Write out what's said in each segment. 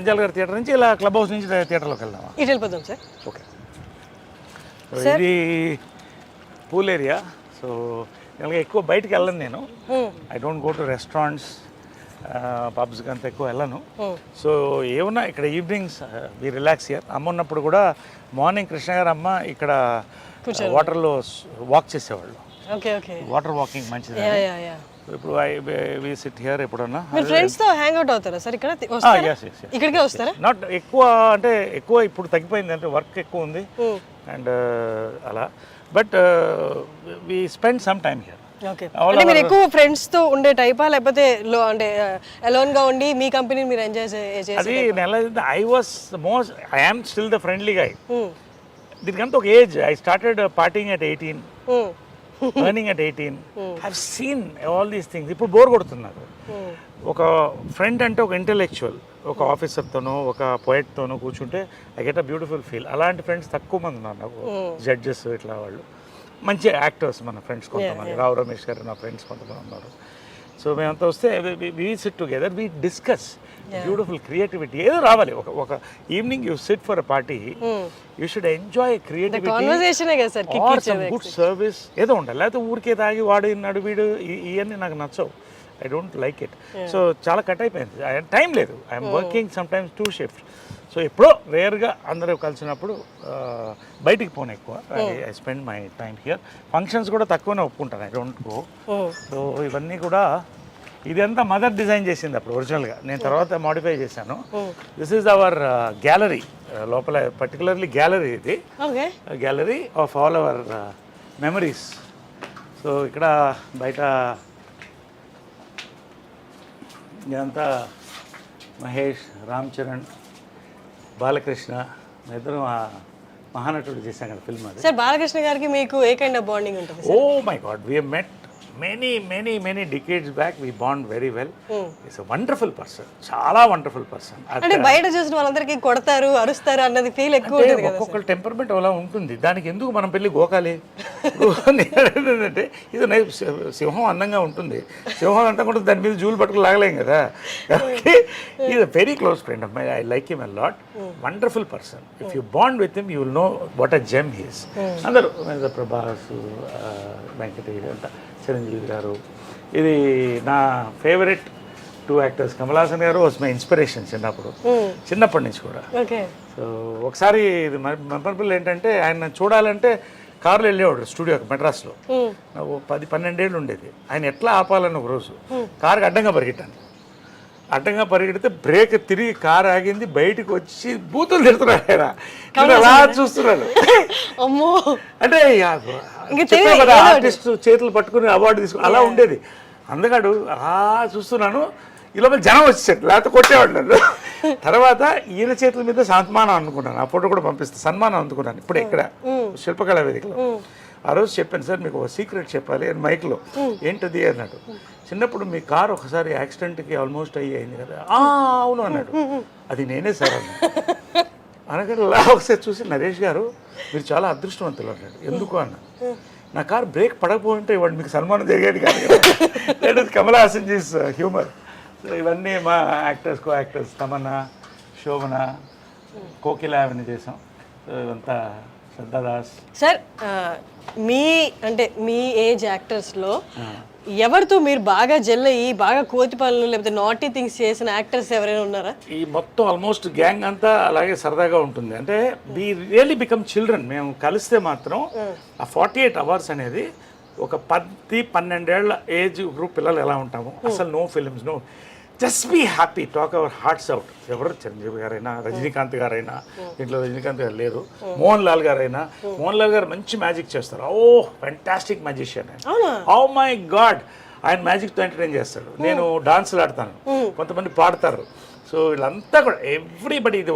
అంజల్ గారి థియేటర్ నుంచి ఇలా క్లబ్ హౌస్ నుంచి థియేటర్లోకి వెళ్దామా? ఇటు వెళ్ళిపోదాం సార్. ఓకే. ఇది పూల్ ఏరియా. సో ఇలాగ ఎక్కువ బయటికి వెళ్ళను నేను. I don't go to restaurants పబ్స్కి అంత ఎక్కువ వెళ్ళను. సో ఏమన్నా ఇక్కడ ఈవినింగ్స్ వి రిలాక్స్ ఇయర్ అమ్మ ఉన్నప్పుడు కూడా మార్నింగ్ కృష్ణ గారు అమ్మ ఇక్కడ వాటర్లో వాక్ చేసేవాళ్ళు. Okay okay. వాటర్ వాకింగ్ మంచిది. ఇప్పుడు వి సిట్ హియర్ ఎప్పుడన్నా. మీరు ఫ్రెండ్స్తో హ్యాంగ్ అవుట్ అవుతారా సార్? ఇక్కడ వస్తారా? ఎస్ ఎస్ ఇక్కడికే వస్తారా? నాట్ ఎక్కువ అంటే ఎక్కువ ఇప్పుడు తగ్గిపోయింది అంటే వర్క్ ఎక్కువ ఉంది. అండ్ అలా. But we spend some time here okay అంటే మీరు ఎక్కువ ఫ్రెండ్స్తో ఉండే టైపా లేకపోతే లో అంటే అలోన్గా ఉండి మీ కంపెనీని మీరు ఎంజాయ్ చేసి అది నెల I was most I am still the friendly guy దీనికంతా ఒక age I started partying at eighteen earning at eighteen have seen all these things ఇప్పుడు బోర్ కొడుతున్నారు. ఒక ఫ్రెండ్ అంటే ఒక ఇంటెలెక్చువల్ ఒక ఆఫీసర్తోనో ఒక పోయట్తోనో కూర్చుంటే I get a beautiful feel అలాంటి ఫ్రెండ్స్ తక్కువ మంది ఉన్నారు నాకు. జడ్జెస్ ఇట్లా వాళ్ళు. మంచి యాక్టర్స్ మన ఫ్రెండ్స్ కొంతమంది. రావు రమేష్ గారు నా ఫ్రెండ్స్ కొంతమంది ఉన్నారు. సో మేమంతా వస్తే we sit together we discuss beautiful creativity ఏదో రావాలి. ఒక ఒక evening you sit for a party you should enjoy creativity good service ఏదో ఉండాలి. లేకపోతే ఊరికే తాగి వాడు ఇన్నాడు వీడు ఇవన్నీ నాకు నచ్చవు. I don't like it so చాలా కట్ అయిపోయింది. టైం లేదు. I'm working sometimes two shift so ఎప్పుడో రేర్గా అందరూ కలిసినప్పుడు బయటికి పోను ఎక్కువ. I spend my time here functions కూడా తక్కువనే ఒప్పుకుంటాను. ఐ డోంట్ గో సో ఇవన్నీ కూడా ఇదంతా మదర్ డిజైన్ చేసింది అప్పుడు ఒరిజినల్గా. నేను తర్వాత మాడిఫై చేశాను. దిస్ ఈజ్ అవర్ గ్యాలరీ లోపల పర్టికులర్లీ గ్యాలరీ ఇది. Okay. Gallery of all our memories so ఇక్కడ బయట ఇదంతా మహేష్ రామ్ చరణ్ బాలకృష్ణ ఇద్దరం మహానటుడు చేశాం కదా ఫిల్మ్ సార్ బాలకృష్ణ గారికి మీకు ఏ కైండ్ ఆఫ్ బాండింగ్ ఉంటుంది ఓ my god we met many many many decades back we bond very well it's wonderful person చాలా వండర్ఫుల్ పర్సన్ అంటే బయట చూసిన వాళ్ళందరికీ కొడతారు అరుస్తారు అన్నది ఫీల్ ఎక్కువ ఒక్కొక్కరు టెంపర్మెంట్ అలా ఉంటుంది. దానికి ఎందుకు మనం పెళ్ళి గోకాలి? ఏంటంటే ఇది సింహం అందంగా ఉంటుంది. సింహం అంతా కూడా దాని మీద జూలు పట్టుకుని లాగలేం కదా? Is a very close friend my I like him a lot wonderful person if you bond with him you will know what a gem he's అందరూ ప్రభాస్ వెంకటేష్ అంతా చిరంజీవి గారు. ఇది నా ఫేవరెట్ టూ యాక్టర్స్. కమలాసన్ గారు వాస్ మై ఇన్స్పిరేషన్ చిన్నప్పుడు. చిన్నప్పటి నుంచి కూడా. Okay so ఒకసారి ఇది మెమరబుల్ ఏంటంటే ఆయన చూడాలంటే కారులో వెళ్ళేవాడు స్టూడియోకి మెడ్రాస్లో నాకు పది పన్నెండేళ్ళు ఉండేది. ఆయన ఎట్లా ఆపాలని ఒక రోజు. కారుకి అడ్డంగా పరిగెట్టాను. అడ్డంగా పరిగెడితే బ్రేక్ తిరిగి కారు ఆగింది బయటకు వచ్చి బూతులు తిడుతున్నాడు ఆయన. అలా చూస్తున్నాడు. అంటే ఇంక చెప్పాను కదా ఆర్టిస్ట్ చేతులు పట్టుకుని అవార్డు తీసుకుని అలా ఉండేది. అందగాడు అలా చూస్తున్నాను ఈ లోపల జనం వచ్చారు లేకపోతే కొట్టేవాడు నన్ను. తర్వాత ఈయన చేతుల మీద సన్మానం అనుకున్నాను ఆ ఫోటో కూడా పంపిస్తాను సన్మానం అందుకున్నాను ఇప్పుడు ఇక్కడ శిల్పకళా వేదికలో. ఆ రోజు చెప్పాను సార్ మీకు ఒక సీక్రెట్ చెప్పాలి అని మైక్లో. ఏంటది? అన్నాడు. చిన్నప్పుడు మీ కార్ ఒకసారి యాక్సిడెంట్కి ఆల్మోస్ట్ అయ్యి అయింది కదా. "ఆ, అవును అన్నాడు. అది నేనే సార్ అన్నాడు అనగా ఒకసారి చూసి నరేష్ గారు మీరు చాలా అదృష్టవంతులు అన్నాడు. ఎందుకు అన్న? నా కార్ బ్రేక్ పడకపోయింటే ఇవాడు మీకు సన్మానం జరిగేది కాదు కదా. కమల్ హాసన్ జీస్ హ్యూమర్. సో ఇవన్నీ మా actors co actors Tamannaah Shobana Kokila అవన్నీ చేసాం. సో ఇవంతా శ్రద్ధాదాస్. సార్ మీ అంటే మీ ఏజ్ యాక్టర్స్లో ఎవరితో మీరు బాగా జెల్ అయ్యి బాగా కోతి పనులు లేకపోతే నాటీ థింగ్స్ చేసిన యాక్టర్స్ ఎవరైనా ఉన్నారా? ఈ మొత్తం ఆల్మోస్ట్ గ్యాంగ్ అంతా అలాగే సరదాగా ఉంటుంది. అంటే వి రియల్లీ బికమ్ చిల్డ్రన్ మేము కలిస్తే మాత్రం ఆ ఫార్టీ ఎయిట్ అవర్స్ అనేది ఒక పది పన్నెండేళ్ళ ఏజ్ గ్రూప్ పిల్లలు ఎలా ఉంటాము. అసలు no films no just be happy talk our hearts out ఎవరు చిరంజీవి గారైనా రజనీకాంత్ గారైనా దీంట్లో రజనీకాంత్ గారు లేరు మోహన్ లాల్ గారైనా మోహన్ లాల్ గారు మంచి మ్యాజిక్ చేస్తారు. Oh fantastic magician oh my god ఆయన మ్యాజిక్తో ఎంటర్టైన్ చేస్తాడు. నేను డాన్సులు ఆడతాను. కొంతమంది పాడతారు. సో వీళ్ళంతా కూడా ఎవ్రీబడి ఇది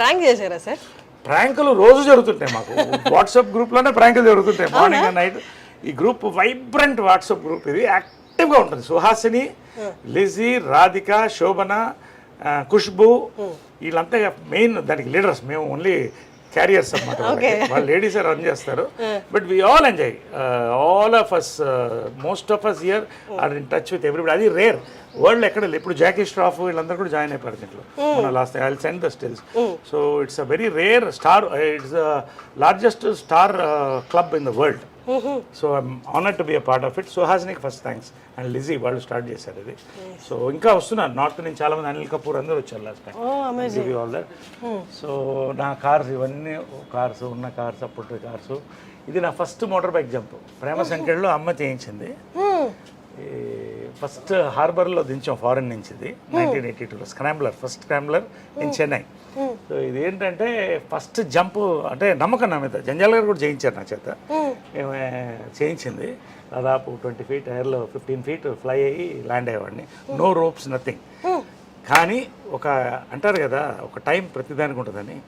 ప్రాంక్ చేశారా సార్? ప్రాంకులు రోజు జరుగుతుంటాయి మాకు. వాట్సాప్ గ్రూప్లోనే ప్రాంకులు జరుగుతుంటాయి. మార్నింగ్ అండ్ నైట్ ఈ గ్రూప్ వైబ్రెంట్ వాట్సాప్ గ్రూప్ ఇది. యాక్టివ్గా ఉంటుంది. సుహాసిని లిజీ రాధిక శోభన ఖుష్బు వీళ్ళంతా మెయిన్ దానికి లీడర్స్. మేము ఓన్లీ క్యారియర్స్ అన్నమాట వాళ్ళు లేడీస్ రన్ చేస్తారు. But we all enjoy. All of us most of us here are in touch with everybody అది రేర్ వరల్డ్ ఎక్కడ లేదు. ఇప్పుడు జాకీ స్ట్రాఫ్ వీళ్ళందరూ కూడా జాయిన్ అయిపోయారు దీంట్లో. మన last I send the stills so it's a very rare star it's largest star club in the world so I'm honour to be a part of it సుహాసినికి first thanks and Lissy వాళ్ళు start చేశారు ఇది. So ఇంకా వస్తున్నారు. North నుంచి చాలా మంది అనిల్ కపూర్ అందరూ వచ్చారు last time all that so నా కార్స్ ఇవన్నీ కార్స్ ఉన్న కార్స్ అప్పుడు కార్స్. ఇది నా ఫస్ట్ మోటార్ బైక్ జంప్ ప్రేమ సంఖ్యలో అమ్మ చేయించింది. ఫస్ట్ హార్బర్లో దించాం ఫారెన్ నుంచి ఇది. నైన్టీన్ ఎయిటీ టూలో scrambler first scrambler in Chennai so ఇది ఏంటంటే ఫస్ట్ జంప్ అంటే నమ్మకం నా మీద. జంజాల్ గారు కూడా చేయించారు నా చేత. ఏమే చేయించింది. దాదాపు ట్వంటీ ఫీట్ ఎయిర్లో ఫిఫ్టీన్ ఫీట్ ఫ్లై అయ్యి ల్యాండ్ అయ్యేవాడిని. No ropes nothing. కానీ ఒక అంటారు కదా ఒక టైం ప్రతిదానికి ఉంటుందని.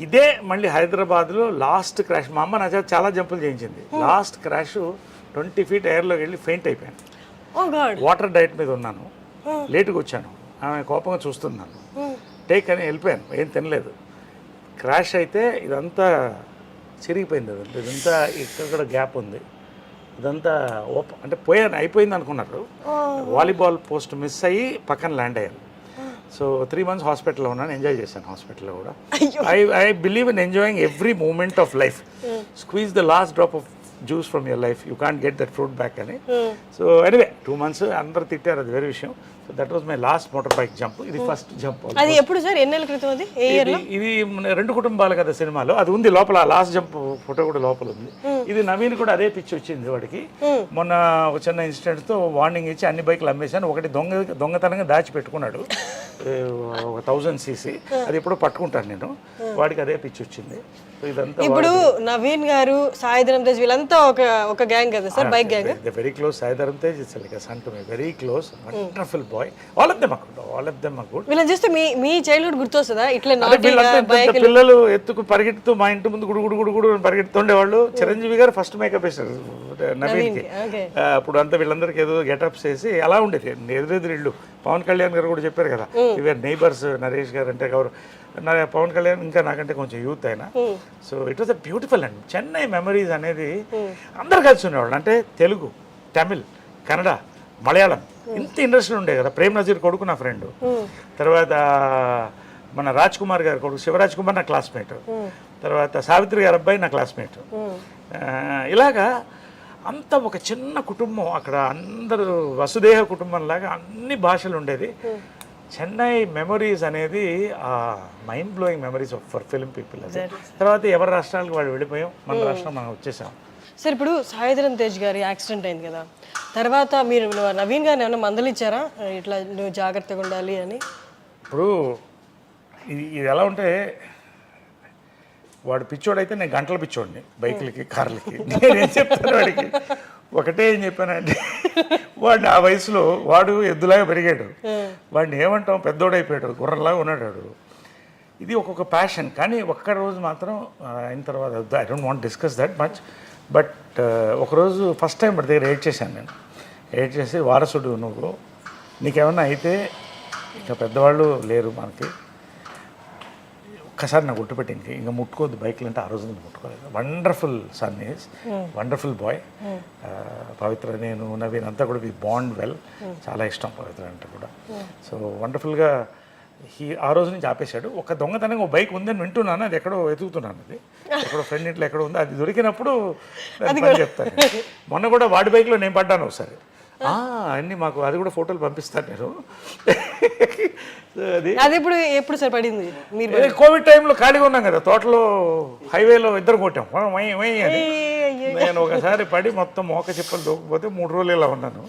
ఇదే మళ్ళీ హైదరాబాద్లో లాస్ట్ క్రాష్. మా అమ్మ నా చేత చాలా జంపులు చేయించింది. లాస్ట్ క్రాష్ ట్వంటీ ఫీట్ ఎయిర్లోకి వెళ్ళి ఫెయింట్ అయిపోయాను. వాటర్ డైట్ మీద ఉన్నాను. లేటుగా వచ్చాను. ఆమె కోపంగా చూస్తున్నాను. టేక్ అని వెళ్ళిపోయాను. ఏం తినలేదు. క్రాష్ అయితే ఇదంతా చిరిగిపోయింది అదంతా ఇదంతా ఇక్కడ కూడా గ్యాప్ ఉంది. ఇదంతా ఓప అంటే పోయాను అయిపోయింది అనుకున్నారు. వాలీబాల్ పోస్ట్ మిస్ అయ్యి పక్కన ల్యాండ్ అయ్యాను. సో త్రీ మంత్స్ హాస్పిటల్లో ఉన్నాను ఎంజాయ్ చేశాను హాస్పిటల్లో కూడా. I I believe in enjoying every moment of life. Squeeze the last drop of juice from your life you can't get that fruit back అని. So anyway two months అందరు తిట్టారు అది వేరే విషయం. So that was my last motor bike jump ఇది first jump అది ఎప్పుడు sir? ఎన్నేళ్ళ క్రితం అది? ఇది రెండు కుటుంబాలు కదా సినిమాలో. అది ఉంది లోపల లాస్ట్ జంప్ ఫోటో కూడా లోపల ఉంది. ఇది నవీన్ కూడా అదే పిచ్చి వచ్చింది వాడికి. మొన్న ఒక చిన్న ఇన్సిడెంట్తో వార్నింగ్ ఇచ్చి అన్ని బైకులు అమ్మేశాను. ఒకటి దొంగ దొంగతనంగా దాచి పెట్టుకున్నాడు ఒక థౌజండ్ సీసీ అది ఎప్పుడో పట్టుకుంటాను నేను. వాడికి అదే పిచ్చి వచ్చింది. ఇప్పుడు నవీన్ గారు సాయిధరం తేజ్ వీళ్ళంతా ఒక ఒక గ్యాంగ్ కదా sir? Bike gang very close Sai Dharam Tej it's like son to me very close wonderful boy all of them all of them good వీళ్ళని చూస్తే మీ మీ చైల్డ్హుడ్ గుర్తొస్తుందా? ఇట్లా పిల్లలు ఎత్తుకు పరిగెడుతూ మా ఇంటి ముందు గుడు గుడు గుడు గుడు పరిగెడుతుండేవాళ్ళు. చిరంజీవి గారు ఫస్ట్ మేకప్ వేశారు. నవీన్కి ఆ, అప్పుడు అంతా వీళ్ళందరికీ ఏదో గెటప్స్ వేసి అలా ఉండేది. ఎదురెదురు ఇళ్ళు పవన్ కళ్యాణ్ గారు కూడా చెప్పారు కదా ఇవర్ నైబర్స్ నరేష్ గారు అంటే నా పవన్ కళ్యాణ్ ఇంకా నాకంటే కొంచెం యూత్ అయినా. So it was a beautiful అండి చెన్నై మెమరీస్ అనేది అందరు కలిసి ఉండేవాళ్ళు. అంటే తెలుగు తమిళ్ కన్నడ మలయాళం ఇంత ఇండస్ట్రీ ఉండే కదా. ప్రేమ్ నజీర్ కొడుకు నా ఫ్రెండ్ తర్వాత మన రాజ్ కుమార్ గారి కొడుకు శివరాజ్ కుమార్ నా క్లాస్మేట్ తర్వాత సావిత్రి గారి అబ్బాయి నా క్లాస్మేట్ ఇలాగా అంత ఒక చిన్న కుటుంబం అక్కడ అందరూ వసుదేహ కుటుంబం లాగా అన్ని భాషలు ఉండేది. చెన్నై మెమరీస్ అనేది ఆ mind blowing memories for film people అది. తర్వాత ఎవరి రాష్ట్రాలకు వాళ్ళు వెళ్ళిపోయాం? మన రాష్ట్రం మనం వచ్చేసాం. సార్ ఇప్పుడు సాయిధరం తేజ్ గారి యాక్సిడెంట్ అయింది కదా. తర్వాత మీరు నవీన్ గారిని ఏమైనా మందలిచ్చారా ఇట్లా నువ్వు జాగ్రత్తగా ఉండాలి అని. ఇప్పుడు ఇది ఇది ఎలా ఉంటే వాడు పిచ్చోడైతే నేను గంటల పిచ్చోడిని బైకులకి కార్లకి. నేనేం చెప్తాను వాడికి? ఒకటే ఏం చెప్పానంటే వాడిని ఆ వయసులో వాడు ఎద్దులాగా పెరిగాడు. వాడిని ఏమంటాం? పెద్దోడైపోయాడు గుర్రంలాగా ఉన్నాడు వాడు ఇది ఒక్కొక్క ప్యాషన్ కానీ ఒక్క రోజు మాత్రం అయిన తర్వాత I don't want discuss that much but ఒకరోజు ఫస్ట్ టైం వాడి దగ్గర ఎయిట్ చేశాను నేను. ఎయిట్ చేసి వారసుడు నువ్వు నీకేమన్నా అయితే ఇంకా పెద్దవాళ్ళు లేరు మనకి ఒక్కసారి నాకు గుర్తుపెట్టి ఇంక ముట్టుకోవద్దు బైక్లు అంటే ఆ రోజు ముట్టుకోలేదు. Wonderful son is wonderful boy Pavitra నేను నవీన్ అంతా కూడా వి బాండ్ వెల్ చాలా ఇష్టం పవిత్ర అంటే కూడా. సో వండర్ఫుల్గా హీ ఆ రోజు నుంచి ఆపేశాడు. ఒక దొంగతనం ఒక బైక్ ఉందని వింటున్నాను. అది ఎక్కడో వెతుకుతున్నాను అది ఎక్కడో ఫ్రెండ్ ఇంట్లో ఎక్కడో ఉంది. అది దొరికినప్పుడు చెప్తాను మొన్న కూడా వాడి బైక్లో నేను పడ్డాను ఒకసారి. అన్నీ మాకు అది కూడా ఫోటోలు పంపిస్తాను నేను. అది. అది ఇప్పుడు ఎప్పుడు సార్ పడింది? మీరు కోవిడ్ టైంలో ఖాళీగా ఉన్నాం కదా తోటలో హైవేలో ఇద్దరు కొట్టాం. వై, వై, వై అని. నేను ఒకసారి పడి మొత్తం మోక చిప్పలు దూకపోతే మూడు రోజులు ఇలా ఉన్నాను.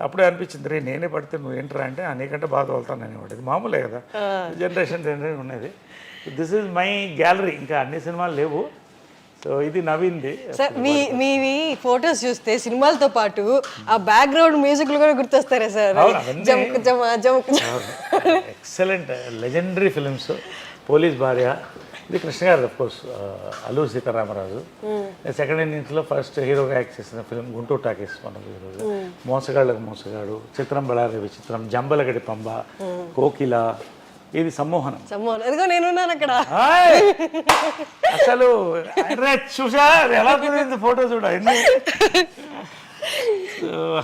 అప్పుడే అనిపించింది రే నేనే పడితే నువ్వు ఏంట్రా అంటే "ఆ, నీకంటే బాగా తోలుతాను అనేవాడు. ఇది మామూలే కదా జనరేషన్ జనరేషన్ ఉన్నది. దిస్ ఈజ్ మై గ్యాలరీ ఇంకా అన్ని సినిమాలు లేవు. సో ఇది నవీన్ది. సార్ మీ మీవి ఫొటోస్ చూస్తే సినిమాలతో పాటు ఆ బ్యాక్గ్రౌండ్ మ్యూజిక్లు కూడా గుర్తొస్తారా సార్? జమక్ జమ. జమక్ ఎక్సలెంట్ లెజెండరీ ఫిలిమ్స్ పోలీస్ భార్య. ఇది కృష్ణ గారు కోర్స్ అల్లు సీతారామరాజు. సెకండ్ ఇన్నింగ్స్లో ఫస్ట్ హీరోగా యాక్ట్ చేసిన ఫిలిం గుంటూరు టాకీస్ మన ఈరోజు మోసగాళ్ళకు మోసగాడు. చిత్రం బళారి విచిత్రం. జంబలగడి పంబ. కోకిల. ఇది సమ్మోహనం. సమ్మోహన్. నేనున్నాను అక్కడ! అసలు అరే చూసా ఎలా కుదిరింది ఫోటో చూడ ఎన్ని?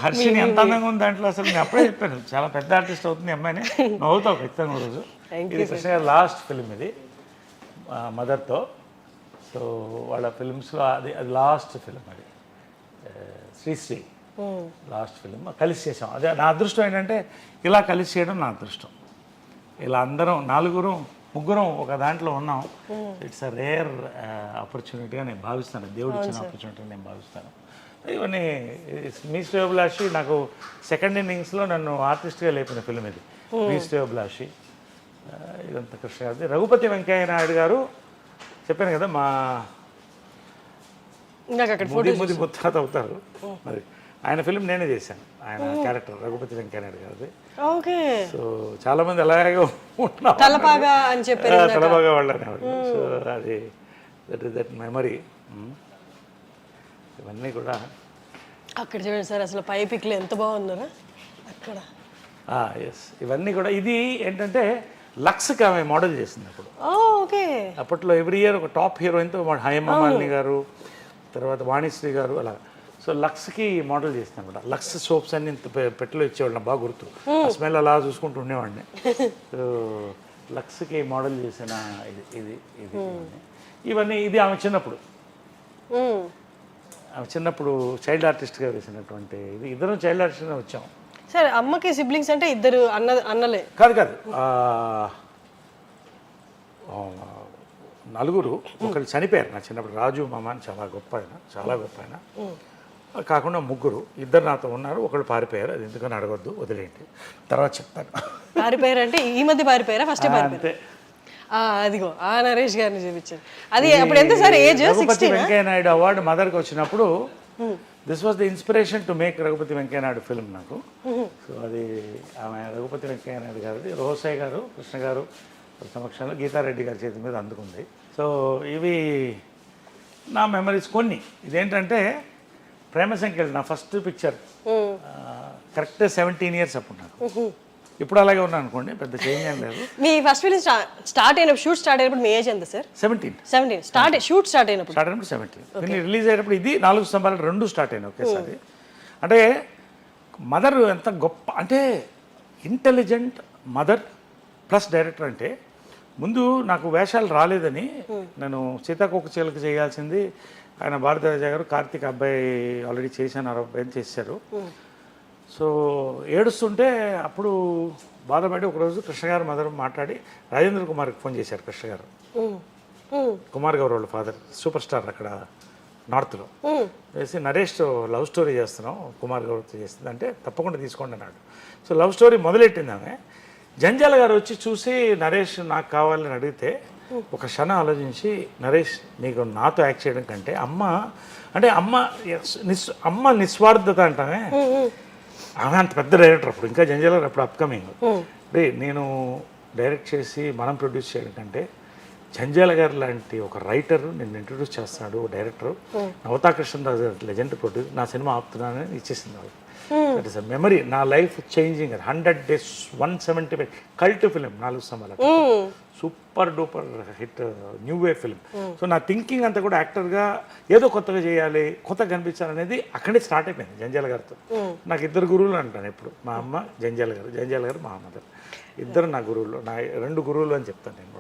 హర్షిని ఎంత అందంగా ఉంది దాంట్లో అసలు నేను అప్పుడే చెప్పాను. చాలా పెద్ద ఆర్టిస్ట్ అవుతుంది అమ్మాయిని. నవ్వుతావు ఖచ్చితంగా రోజు. ఇది కృష్ణ లాస్ట్ ఫిల్మ్ ఇది మదర్తో. సో వాళ్ళ ఫిల్మ్స్లో అది అది లాస్ట్ ఫిల్మ్ అది. శ్రీశ్రీ. Last film. కలిసి చేసాం. అదే నా అదృష్టం ఏంటంటే ఇలా కలిసి చేయడం నా అదృష్టం. ఇలా అందరం నలుగురు ముగ్గురం ఒక దాంట్లో ఉన్నాం. ఇట్స్ అ రేర్ ఆపర్చునిటీగా నేను భావిస్తాను. దేవుడు ఇచ్చిన ఆపర్చునిటీ నేను భావిస్తాను. ఇవన్నీ మీ శ్రేయోభిలాషి నాకు సెకండ్ ఇన్నింగ్స్లో నన్ను ఆర్టిస్ట్గా లేపిన ఫిల్మ్ ఇది. మీ శ్రేయోభిలాషి ఆ, ఇదంతా కృష్ణ రఘుపతి వెంకయ్య నాయుడు గారు చెప్పాను కదా మా ముది ముది ముత్తాత అవుతారు. మరి ఆయన ఫిల్మ్ నేనే చేశాను. ఆయన క్యారెక్టర్ రఘుపతి వెంకయ్య నాయుడు గారిది ఓకే. సో చాలా మంది అలాగే ఉన్నాం తలపాగా అని చెప్పారు వాళ్ళని సో అది దట్ ఇస్ దట్ మెమరీ ఇవన్నీ కూడా అక్కడ చూడండి సార్ అసలు పై పిక్లు ఎంత బాగున్నారా? అక్కడ. ఎస్ ఇవన్నీ కూడా ఇది ఏంటంటే లక్స్కి ఆమె మోడల్ చేసింది అప్పుడు. ఓకే. అప్పట్లో ఎవ్రీ ఇయర్ ఒక టాప్ హీరోయిన్తో హేమ మాలిని గారు తర్వాత వాణిశ్రీ గారు అలా. సో లక్స్కి మోడల్ చేసింది అనమాట లక్స్ సోప్స్ అన్ని ఇంత పెట్టెలో ఇచ్చేవాళ్ళు నాకు బాగా గుర్తు. స్మెల్ అలా చూసుకుంటూ ఉండేవాడిని. సో లక్స్కి మోడల్ చేసిన ఇది ఇది ఇది ఇవన్నీ. ఇది ఆమె చిన్నప్పుడు. ఆమె చిన్నప్పుడు చైల్డ్ ఆర్టిస్ట్గా వేసినటువంటి ఇది. ఇద్దరం చైల్డ్ ఆర్టిస్ట్గా వచ్చాం. సరే అమ్మకి సిబ్లింగ్స్ అంటే ఇద్దరు అన్న అన్నలే. కాదు కాదు. నలుగురు. ఒకళ్ళు చనిపోయారు నా చిన్నప్పుడు. రాజు మామ అని చాలా గొప్ప ఆయన చాలా గొప్ప ఆయన. కాకుండా ముగ్గురు ఇద్దరు నాతో ఉన్నారు ఒకళ్ళు పారిపోయారు అది ఎందుకని అడగొద్దు వదిలేయండి. తర్వాత చెప్తాను. పారిపోయారు అంటే ఈ మధ్య పారిపోయారా? ఫస్ట్ పారిపోయారు? అంతే. అదిగో ఆ నరేష్ గారిని చూపించారు అది అప్పుడు ఎంత sir? Age? Raghupathi Venkaiah Naidu award మదర్కి వచ్చినప్పుడు this was the inspiration to make Raghupathi Venkaiah Naidu film నాకు సో అది ఆమె రఘుపతి వెంకయ్య నాయుడు గారిది రోసయ్య గారు కృష్ణ గారు సమక్షంలో గీతారెడ్డి గారి చేతి మీద అందుకుంది. సో ఇవి నా మెమరీస్ కొన్ని. ఇదేంటంటే ప్రేమ సంఖ్యలు నా first picture correct seventeen years అప్పుడు నాకు. ఇప్పుడు అలాగే ఉన్నాను అనుకోండి పెద్ద చేంజ్ ఏం లేదు. మీ ఫస్ట్ ఫిలిం స్టార్ట్ అయినప్పుడు షూట్ స్టార్ట్ అయినప్పుడు మీ ఏజ్ ఎంత sir seventeen seventeen start shoot start అయినప్పుడు. స్టార్ట్ అయినప్పుడు సెవెంటీన్ దీన్ని రిలీజ్ అయ్యేటప్పుడు ఇది నాలుగు స్తంభాలు రెండు స్టార్ట్ అయినాయి ఒకేసారి. అంటే మదర్ ఎంత గొప్ప అంటే ఇంటెలిజెంట్ మదర్ ప్లస్ డైరెక్టర్ అంటే ముందు నాకు వేషాలు రాలేదని నేను సీతాకోక చిలక చేయాల్సింది. ఆయన భారతరాజ గారు కార్తీక్ అబ్బాయి ఆల్రెడీ చేశాను అరవై అబ్బాయి చేశారు. సో ఏడుస్తుంటే అప్పుడు బాధపడి ఒకరోజు కృష్ణ గారు మదర్ మాట్లాడి రాజేంద్ర కుమార్కి ఫోన్ చేశారు కృష్ణ గారు. కుమార్ గారు వాళ్ళ ఫాదర్ సూపర్ స్టార్ అక్కడ నార్త్లో. వేసి నరేష్ లవ్ స్టోరీ చేస్తున్నాం కుమార్ గౌరవ్తో చేస్తుంది అంటే తప్పకుండా తీసుకోండి అన్నాడు. సో లవ్ స్టోరీ మొదలెట్టింది ఆమె. జంజాల గారు వచ్చి చూసి నరేష్ నాకు కావాలని అడిగితే ఒక క్షణం ఆలోచించి నరేష్ నీకు నాతో యాక్ట్ చేయడం కంటే అమ్మ అంటే అమ్మ నిస్ అమ్మ నిస్వార్థత అంటామే. ఆమె అంత పెద్ద డైరెక్టర్ అప్పుడు. ఇంకా జంజాల గారు అప్పుడు అప్కమింగ్ రే నేను డైరెక్ట్ చేసి మనం ప్రొడ్యూస్ చేయడం కంటే జంజాల గారు లాంటి ఒక రైటర్ నేను ఇంట్రొడ్యూస్ చేస్తున్నాడు director Navatha Krishnaraju legend produce నా సినిమా ఆపుతున్నానని ఇచ్చేసింది వాళ్ళు దట్ ఇస్ అ మెమరీ నా life changing hundred days one seventy five cult film నాలుగు స్తంభాల super duper hit new wave film so నా థింకింగ్ అంతా కూడా యాక్టర్గా ఏదో కొత్తగా చేయాలి కొత్తగా కనిపించాలనేది అక్కడే స్టార్ట్ అయిపోయింది జంజాల గారితో. నాకు ఇద్దరు గురువులు అంటాను ఎప్పుడు. మా అమ్మ జంజాల గారు జంజాల గారు మా మదర్ ఇద్దరు నా గురువులు నా రెండు గురువులు అని చెప్తాను నేను